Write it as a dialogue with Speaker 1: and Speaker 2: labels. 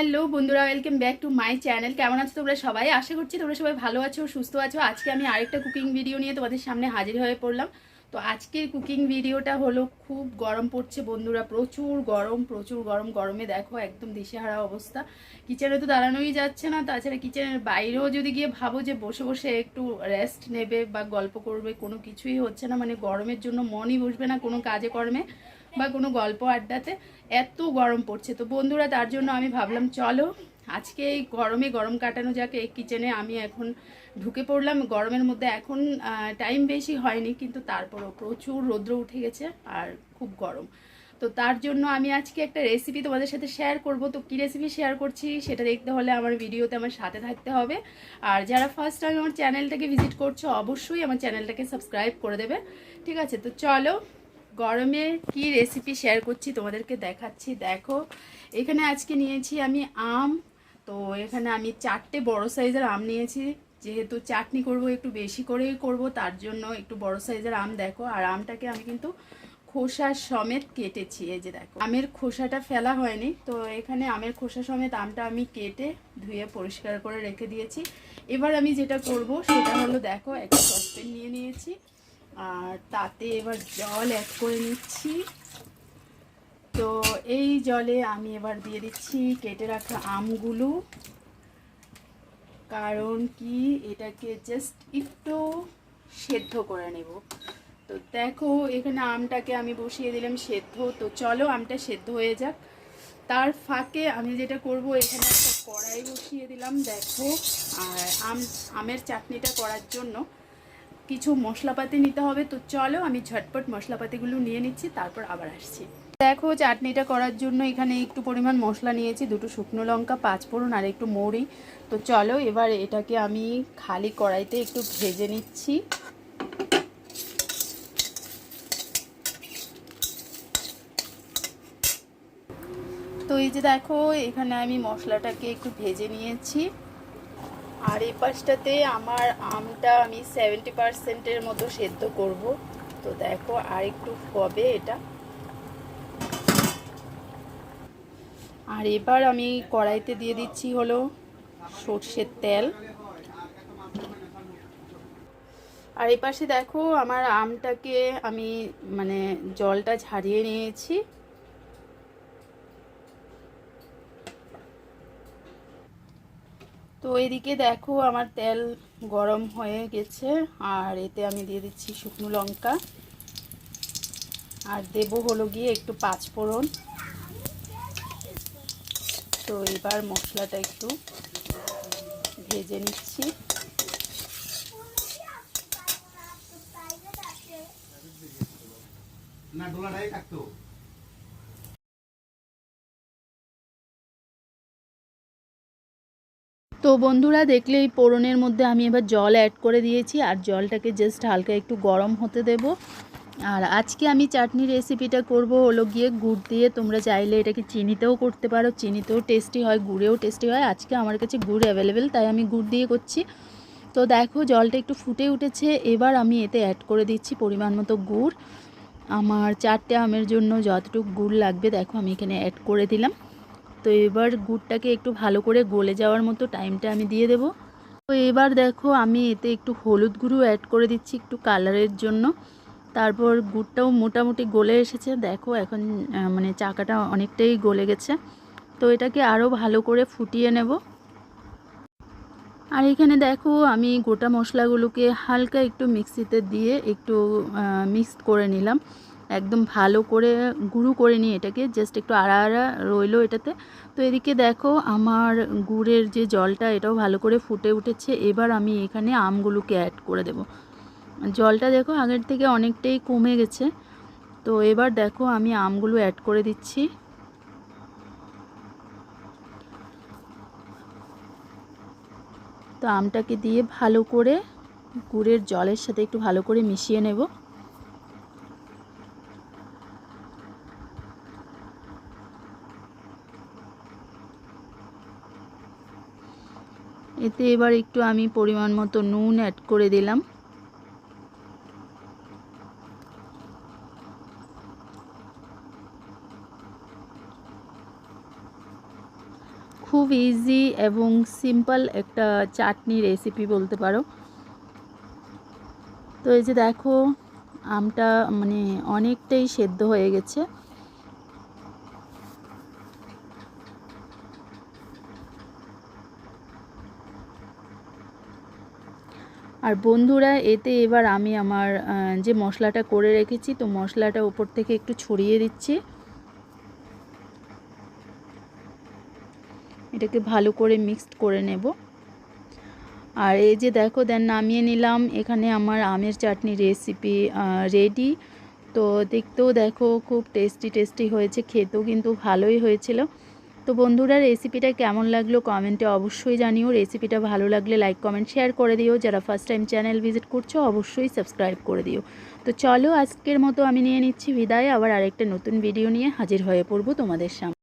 Speaker 1: Hello বন্ধুরা welcome back to my channel কেমন আছো তোমরা সবাই? আশা করছি তোমরা সবাই ভালো আছো, সুস্থ আছো। আজকে আমি আরেকটা কুকিং ভিডিও নিয়ে তোমাদের সামনে হাজির হয়ে পড়লাম। তো আজকের কুকিং ভিডিওটা হলো, খুব গরম পড়ছে বন্ধুরা, প্রচুর গরম প্রচুর গরম। গরমে দেখো একদম দিশেহারা অবস্থা। কিচেনে তো দাঁড়ানোই যাচ্ছে না, তাছাড়া কিচেনের বাইরেও যদি গিয়ে ভাবো যে বসে বসে একটু রেস্ট নেবে বা গল্প করবে, কোনো কিছুই হচ্ছে না। মানে গরমের জন্য মনই বসবে না কোনো কাজে কর্মে। বা কোনো গল্প আড্ডাতে এত গরম পড়ছে। তো বন্ধুরা, তার জন্য আমি ভাবলাম, চলো আজকে এই গরমে গরম কাটানো যাকে। এই কিচেনে আমি এখন ঢুকে পড়লাম। গরমের মধ্যে এখন টাইম বেশি হয়নি, কিন্তু তারপরও প্রচুর রৌদ্র উঠে গেছে আর খুব গরম। তো তার জন্য আমি আজকে একটা রেসিপি তোমাদের সাথে শেয়ার করব। তো কী রেসিপি শেয়ার করছি সেটা দেখতে হলে আমার ভিডিওতে আমার সাথে থাকতে হবে। আর যারা ফার্স্ট টাইম আমার চ্যানেলটাকে ভিজিট করছ, অবশ্যই আমার চ্যানেলটাকে সাবস্ক্রাইব করে দেবে। ঠিক আছে, তো চলো গরমে কি রেসিপি শেয়ার করছি তোমাদেরকে দেখাচ্ছি। দেখো, এখানে আজকে নিয়েছি আমি আম। তো এখানে আমি চারটে বড় সাইজের আম নিয়েছি। যেহেতু চাটনি করব, একটু বেশি করেই করব, তার জন্য একটু বড় সাইজের আম দেখো। আর আমটাকে আমি কিন্তু খোসা সমেত কেটেছি। এই যে দেখো, আমের খোসাটা ফেলা হয়নি। তো এখানে আমের খোসা সমেত আমটা আমি কেটে ধুয়ে পরিষ্কার করে রেখে দিয়েছি। এবার আমি যেটা করব, সেটা হলো দেখো, একটা সসপ্যান নিয়ে নিয়েছি। আর তাতে এবার জল অ্যাড করে নিচ্ছি। তো এই জলে আমি এবার দিয়ে দিচ্ছি কেটে রাখা আমগুলো। কারণ কি? এটাকে জাস্ট একটু সেদ্ধ করে নেব। তো দেখো, এখানে আমটাকে আমি বসিয়ে দিলাম সেদ্ধ। তো চলো আমটা সেদ্ধ হয়ে যাক। তার ফাঁকে আমি যেটা করব, এখানে একটা কড়াই বসিয়ে দিলাম, দেখো। আর আম, আমের চাটনিটা করার জন্য কিছু মশলাপাতি নিতে হবে, তো চলো আমি ঝটপট মশলাপাতিগুলো নিয়ে নিচ্ছি, তারপর আবার আসছি। দেখো, চাটনিটা করার জন্য এখানে একটু পরিমাণ মশলা নিয়েছি, দুটো শুকনো লঙ্কা, পাঁচ ফোড়ন আর একটু মৌরি। তো চলো এবার এটাকে আমি খালি কড়াইতে একটু ভেজে নিচ্ছি। তো এই যে দেখো, এখানে আমি মশলাটাকে একটু ভেজে নিয়েছি। আর এই পাশটাতে আমার আমটা আমি সেভেন্টি পারসেন্টের মতো সেদ্ধ করব। তো দেখো আর একটু হবে এটা। আর এবার আমি কড়াইতে দিয়ে দিচ্ছি হলো সর্ষের তেল। আর এই পাশে দেখো আমার আমটাকে আমি মানে জলটা ঝারিয়ে নিয়েছি। তো এদিকে দেখো আমার তেল গরম হয়ে গেছে, আর এতে আমি দিয়ে দিচ্ছি শুকনো লঙ্কা। আর দেব হলো গিয়ে একটু পাঁচ ফোড়ন তো এবার মশলাটা একটু ভেজে নিচ্ছি।
Speaker 2: না ডোলাটাই কাটতো
Speaker 1: তো বন্ধুরা দেখলে এই পোড়নের মধ্যে আমি এবার জল অ্যাড করে দিয়েছি, আর জলটাকে জাস্ট হালকা একটু গরম হতে দেব। আর আজকে আমি চাটনি রেসিপিটা করব হলো গিয়ে গুড় দিয়ে, তোমরা চাইলে এটাকে চিনিতেও করতে পারো, চিনিতেও টেস্টি হয়, গুড়েও টেস্টি হয়। আজকে আমার কাছে গুড় অ্যাভেলেবেল তাই আমি গুড় দিয়ে করছি। তো দেখো জলটা একটু ফুটে উঠেছে, এবার আমি এতে অ্যাড করে দিচ্ছি পরিমাণ মতো গুড়। আমার চারটে আমের জন্য যতটুকু গুড় লাগবে, দেখো আমি এখানে অ্যাড করে দিলাম। তো এবার গুড়টাকে একটু ভালো করে গলে যাওয়ার মতো টাইমটা আমি দিয়ে দেব। তো এবার দেখো আমি এতে একটু হলুদ গুঁড়ো অ্যাড করে দিচ্ছি একটু কালারের জন্য। তারপর গুড়টাও মোটামুটি গলে এসেছে। দেখো এখন মানে চাকাটা অনেকটাই গলে গেছে। তো এটাকে আরও ভালো করে ফুটিয়ে নেব। আর এখানে দেখো আমি গোটা মশলাগুলোকে হালকা একটু মিক্সিতে দিয়ে একটু মিক্সড করে নিলাম। একদম ভালো করে গুঁড়ো করে নিই এটাকে জাস্ট একটু আড়া আড়া রইল এটাতে। তো এদিকে দেখো, আমার গুড়ের যে জলটা, এটাও ভালো করে ফুটে উঠেছে। এবার আমি এখানে আমগুলোকে অ্যাড করে দেব। জলটা দেখো, আগের থেকে অনেকটাই কমে গেছে। তো এবার দেখো, আমি আমগুলো অ্যাড করে দিচ্ছি। তো আমটাকে দিয়ে ভালো করে গুড়ের জলের সাথে একটু ভালো করে মিশিয়ে নেব। এতে এবার একটু আমি পরিমাণ মতো নুন অ্যাড করে দিলাম। খুব ইজি এবং সিম্পল একটা চাটনি রেসিপি বলতে পারো। তো এই যে দেখো, আমটা মানে অনেকটাই সেদ্ধ হয়ে গেছে। আর বন্ধুরা, এতে এবার আমি আমার যে মশলাটা করে রেখেছি, তো মশলাটা উপর থেকে একটু ছড়িয়ে দিচ্ছি। এটাকে ভালো করে মিক্সড করে নেব। আর এই যে দেখো, দেন নামিয়ে নিলাম। এখানে আমার আমের চাটনি রেসিপি রেডি তো দেখতেও দেখো, খুব টেস্টি টেস্টি হয়েছে, খেতেও কিন্তু ভালোই হয়েছিল। তো বন্ধুরা রেসিপিটা কেমন লাগল কমেন্টে অবশ্যই জানিও। রেসিপিটা ভালো লাগলে লাইক কমেন্ট শেয়ার করে দিও। যারা ফার্স্ট টাইম চ্যানেল ভিজিট করছ, অবশ্যই সাবস্ক্রাইব করে দিও। তো চলো, আজকের মতো আমি নিয়ে নিচ্ছি বিদায়। আবার আরেকটা নতুন ভিডিও নিয়ে হাজির হয়ে পড়ব তোমাদের সামনে।